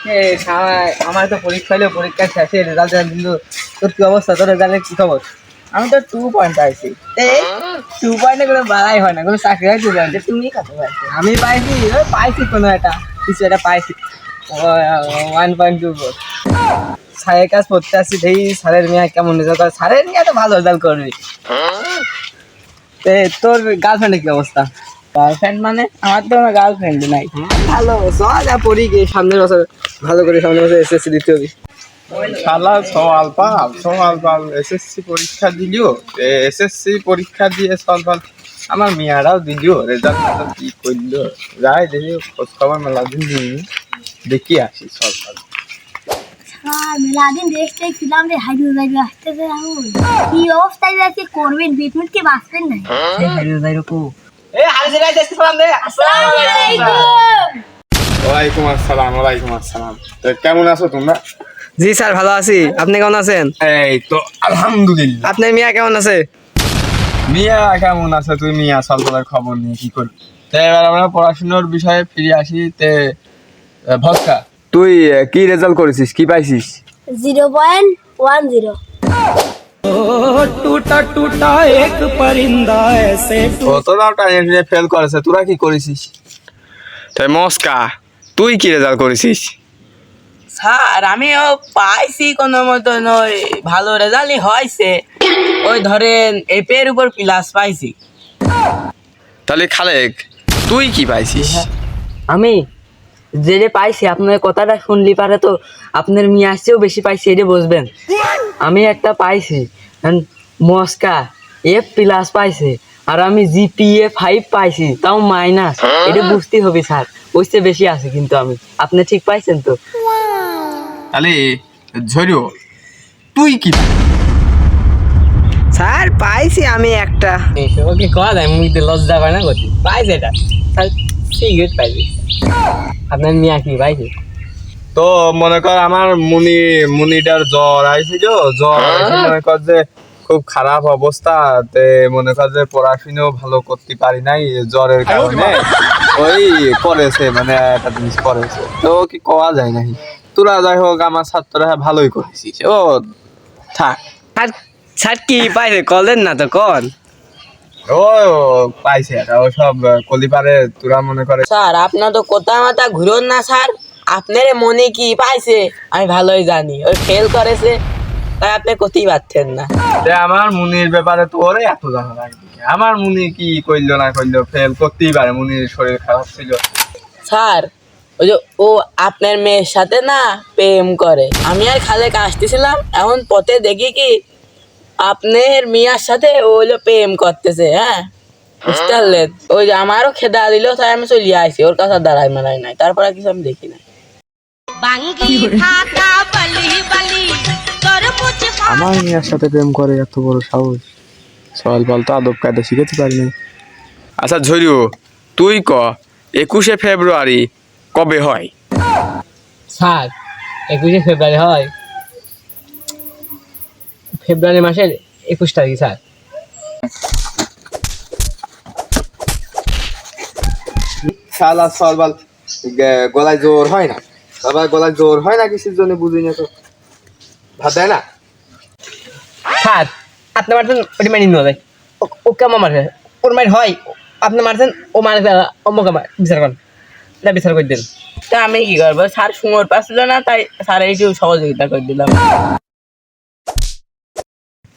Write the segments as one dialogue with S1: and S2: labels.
S1: আমার- তো পরীক্ষা হলো পরীক্ষা শেষে রেজাল্ট কিন্তু তোর কি অবস্থা? তোর রেজাল্টের কি খবর?
S2: আমি তো টু পয়েন্ট পাইছি।
S1: টু পয়েন্টে কোনো বাড়াই হয় না কোনো চাকরি হয় টু পয়েন্টে
S2: তুমি কত পাইছো?
S1: আমি পাইছি পাইছি কোনো একটা কিছু একটা পাইছি। ওয়ান পয়েন্ট টু ফোর স্যারের কাজ পড়তে আসছি দেখি স্যারের মেয়ে কেমন রেজাল্ট করে স্যারের মেয়ে তো ভালো রেজাল্ট করবি। তে তোর গার্লফ্রেন্ডের কি অবস্থা?
S2: গার্লফ্রেন্ড মানে আমার তো কোনো গার্লফ্রেন্ড নাই।
S1: ভালো যা পড়ি গিয়ে সামনের বছর ভালো করে সামনের বছর এসএসসি দিতে হবে।
S3: শালা সওয়াল পাল সওয়াল পাল এসএসসি পরীক্ষা দিলিও? এসএসসি পরীক্ষা দিয়ে সওয়াল আমার মেয়ারাও দিলিও? রেজাল্ট কি করল? যাই দেখি খোঁজ খবর মেলা দিন দিই দেখি আসি সরকার
S4: হ্যাঁ মেলাদিন দেখতে ছিলাম রে হাইডু আসতেছে রাহুল। কি অবস্থায় যাচ্ছে করবেন বিটমিট কি বাঁচবেন না?
S1: এ হারিয়ে যাই সালাম দে
S3: ওয়ালাইকুম আসসালাম ওয়ালাইকুম আসসালাম। তো কেমন আছো তোমরা?
S1: জি স্যার ভালো আছি। আপনি কেমন আছেন?
S3: এই তো আলহামদুলিল্লাহ।
S1: আপনার মিয়া কেমন আছে?
S3: মিয়া কেমন আছে? তুই মিয়া সলতলার খবর নিয়ে কি করবি তো এবার আমরা পড়াশোনার বিষয়ে ফিরে আসি তে ভক্কা তুই কি রেজাল্ট করেছিস? কি পাইছিস?
S4: Zero point one zero.
S3: তোরাও টাইমে ফেল করেছে তোরা কি করেছিস? তাই মস্কা তুই কি রেজাল্ট করেছিস?
S2: স্যার আমিও পাইছি কোনো মতন ওই ভালো রেজাল্টই হয়েছে। ওই ধরেন এপের উপর প্লাস পাইছি।
S3: তাহলে খালেক তুই কি পাইছিস?
S2: আমি যে যে পাইছি আপনার কথাটা শুনলি পারে তো আপনার মেয়ে আসছেও বেশি পাইছি এটা বুঝবেন। আমি একটা পাইছি। মস্কা এফ প্লাস পাইছে। আর আমি জিপিএ ফাইভ পাইছি তাও মাইনাস এটা বুঝতে হবে স্যার। বুঝতে বেশি আছে কিন্তু আমি। আপনি ঠিক পাইছেন তো?
S3: তাহলে ঝরিও তুই কি?
S1: স্যার পাইছি আমি একটা।
S2: ওকে কয়া যায়? মুখে লজ্জা পায় না করছি পাইছে এটা। স্যার সিগারেট পাইছি। আপনার মিয়া কি পাইছে?
S3: তো মনে কর আমার মুনি মুনিটার জ্বর আইছিল জ্বর আইছে মনে কর যে খুব খারাপ অবস্থা তে মনে কর যে পড়াশুনো ভালো করতে পারি নাই জ্বরের কারণে। ওই করেছে মানে একটা জিনিস করেছে। তো কি কওয়া যায় নাকি তোরা যাই হোক আমার ছাত্ররা ভালোই করেছিস। ও থাক।
S1: স্যার স্যার কি পাইছে? কলেন না তো কল
S3: ও পাইছে ও সব কলিপারে তোরা মনে করে
S2: স্যার আপনার তো কোথা মাথা ঘুরন না স্যার। আপনার মনে কি পাইছে? আমি ভালোই জানি। ওই ফেল করেছে তাই আপনি কোথায় পাচ্ছেন না।
S3: আমার মুনির ব্যাপারে তোর এত জানা লাগবে আমার মুনি কি করল না করল ফেল করতেই পারে মুনির শরীর খারাপ ছিল।
S2: স্যার ওই যে ও আপনার মেয়ের সাথে না প্রেম করে। আমি আর খালে আসতেছিলাম এখন পথে দেখি কি আপনার মিয়ার সাথে ও হলো প্রেম করতেছে হ্যাঁ? বুঝতে পারলেন? ওই যে আমারও খেদা দিল তাই আমি চলে আসি ওর কাছে দাঁড়াই মারাই নাই তারপরে কিছু আমি দেখি না
S3: আমার মেয়ের সাথে প্রেম করে এত বড় সাহস। সওয়াল বল তো আদব কায়দা শিখেতে পারিনি। আচ্ছা ঝরিও তুই ক একুশে ফেব্রুয়ারি কবে হয়?
S2: স্যার একুশে ফেব্রুয়ারি হয়। ফেব্রুয়ারি মাসের একুশ তারিখ স্যার।
S3: শালা সলবাল গলায় জোর হয় না? সবার গলায় জোর হয় না কিসের জন্য বুঝি না তো? ভাত দেয় না?
S1: স্যার আপনি মারছেন ওটি মারি নিয়ে যায়। ও- কেমন মারছে? ওর মার হয় আপনি মারছেন ও মারছে অমুক মার বিচার করেন। এটা বিচার করে দেন।
S2: তা আমি কি করব? স্যার সুমোর পাচ্ছিল না তাই স্যার একটু সহযোগিতা করে দিলাম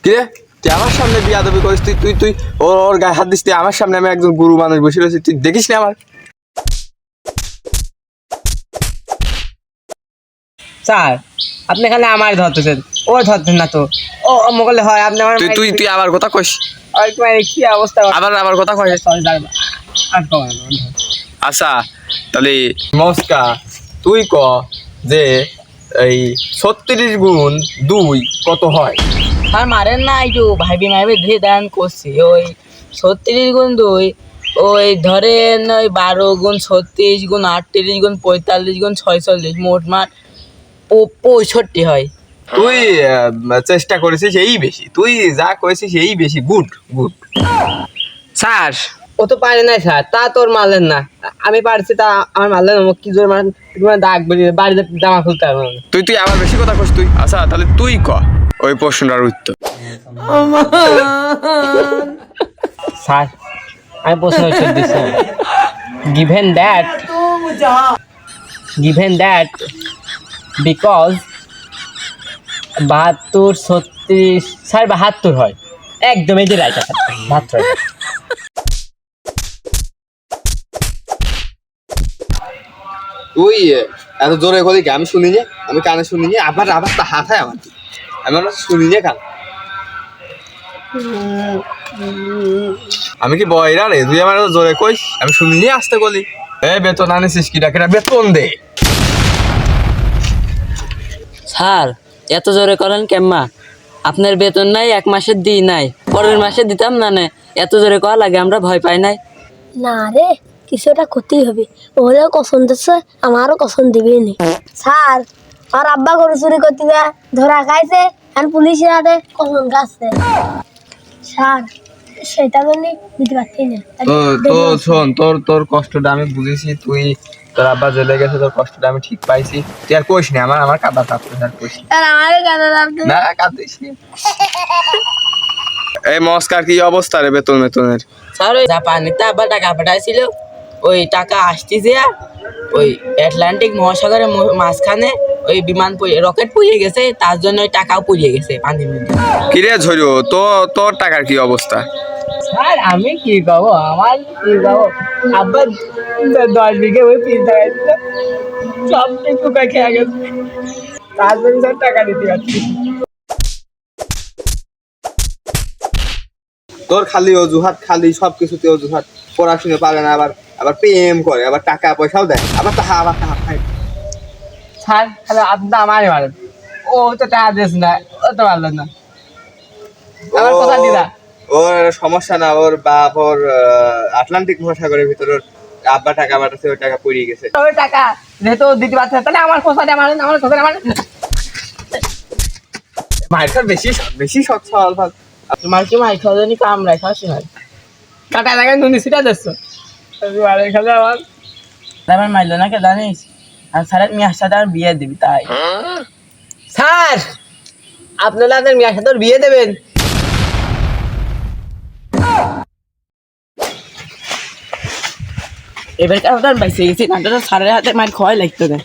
S3: কে তুই আমার সামনে বিয়া দাবি করিস তুই তুই তুই ওর ওর গায়ে হাত দিস তুই আমার সামনে আমি একজন গুরু মানুষ বসে রয়েছি তুই দেখিস না আমার?
S1: স্যার আপনি খালি আমার ধরতেছেন ও ধরতেন না তো। ও হলে হয় আপনি আমার
S3: তুই তুই তুই আবার কথা কইস।
S1: আর কি মানে কি অবস্থা?
S3: আবার আবার কথা
S1: আর কমান
S3: আচ্ছা তাহলে মস্কা তুই ক যে এই ছত্রিশ গুণ দুই কত হয়?
S2: স্যার মারেন না একটু ভাইবি মাইবি ধীরে দান করছি। ওই ছত্রিশ গুণ দুই ওই ধরেন ওই বারো গুণ ছত্রিশ গুণ আটত্রিশ গুণ পঁয়তাল্লিশ গুণ ছয়চল্লিশ মোট মাঠ পঁয়ষট্টি হয়।
S3: তুই চেষ্টা করেছিস এই বেশি। তুই যা করেছিস এই বেশি। Good good.
S1: স্যার। ও তো পারে নাই স্যার। তা তোর মারলেন না। আমি পারছি তা আমার মারলেন না কি জোর মারেন তোমার দাগ বেরিয়ে বাড়িতে জামা খুলতে পারব
S3: তুই তুই আবার বেশি কথা কস তুই। আচ্ছা তাহলে তুই ক? ওই প্রশ্নটার উত্তর।
S1: স্যার আমি প্রশ্ন উত্তর দিচ্ছি। Given that given that because বাহাত্তর, ছত্রিশ স্যার বাহাত্তর হয়। একদম এই যে রাইট আছে বাহাত্তর
S3: তুই এত জোরে কথা কি আমি শুনিনি? আমি কানে শুনিনি। আবার আবার তা হাত হয় আমার আমি আমার শুনিনি কান। আমি কি বয়রা রে তুই আমার জোরে কইস? আমি শুনি শুনিনি আসতে বলি এ বেতন আনিস কি? ডাকে বেতন দে।
S2: স্যার এত জোরে করেন কেম্মা আপনার বেতন নাই এক মাসের দিই নাই। পরের মাসে দিতাম না না এত জোরে করা লাগে আমরা ভয় পাই নাই।
S4: না রে কিছু একটা করতেই হবে। ওরেও কসম দিচ্ছে আমারও কসম দিবেই নি। স্যার আর আব্বা গরু চুরি করতে যায় ধরা খাইছে আর পুলিশের হাতে কসম খাচ্ছে। স্যার সেটা জন্য দিতে পারছি না।
S3: তো শোন তোর তোর কষ্টটা আমি বুঝেছি তুই তোর আব্বা জেলে গেছে তোর কষ্টটা আমি ঠিক পাইছি। তুই আর কইস না আমার আমার কাদা কাঁপতে আর কইস
S4: আর আমারও কাদা
S3: না কাঁদিস এই মস্কার কি অবস্থা রে বেতন বেতনের
S2: স্যার ওই জাপানিতে আবার টাকা পাঠাইছিল। ওই টাকা আসতেছে ওই আটলান্টিক মহাসাগরের মাঝখানে ওই বিমান রকেট পুড়িয়ে গেছে তার জন্য ওই টাকাও পুড়িয়ে গেছে পানির মধ্যে
S3: কিরে ঝরো তো তোর টাকার কি অবস্থা?
S1: স্যার আমি কি আমার কি কব আব্বা দ- দশ বিঘে ওই পিস টাকা দিত খেয়ে গেছে টাকা পারছি
S3: তোর খালি অজুহাত খালি সব কিছুতে অজুহাত। পড়াশুনো পারে না আবার আবার প্রেম করে আবার টাকা পয়সাও দেয়। আবার টাকা আবার টাকা খায়।
S1: স্যার তাহলে আপনি আমারই মারেন। ও তো টাকা দিস না ও তো পারলেন না। আমার কথা দিদা
S3: ওর সমস্যা না ওর বাপ ওর আহ, আটলান্টিক মহাসাগরের ভিতর ওর আব্বা টাকা পাঠাচ্ছে ওর টাকা পড়িয়ে গেছে।
S1: ওই টাকা যেহেতু দিতে পারছে তাহলে আমার দিয়ে মারেন আমার কথা দিয়ে মারেন
S3: মায়ের কাছে বেশি বেশি সরল ফাল।
S2: তোমার কি মাই খাওয়া জানি কাম রাখা শোনায়
S1: কাটা লাগায় নুনি সিটা দিচ্ছ মারের খালে আমার
S2: আমার মাইলো না কে জানিস? আর স্যারের মেয়ের সাথে আর বিয়ে দিবি তাই।
S1: স্যার আপনারা আপনার মেয়ের সাথে বিয়ে দেবেন?
S2: এবার আপনার বাইসে গেছি নাটকটা সারের হাতে মার খাওয়াই লাগতো না।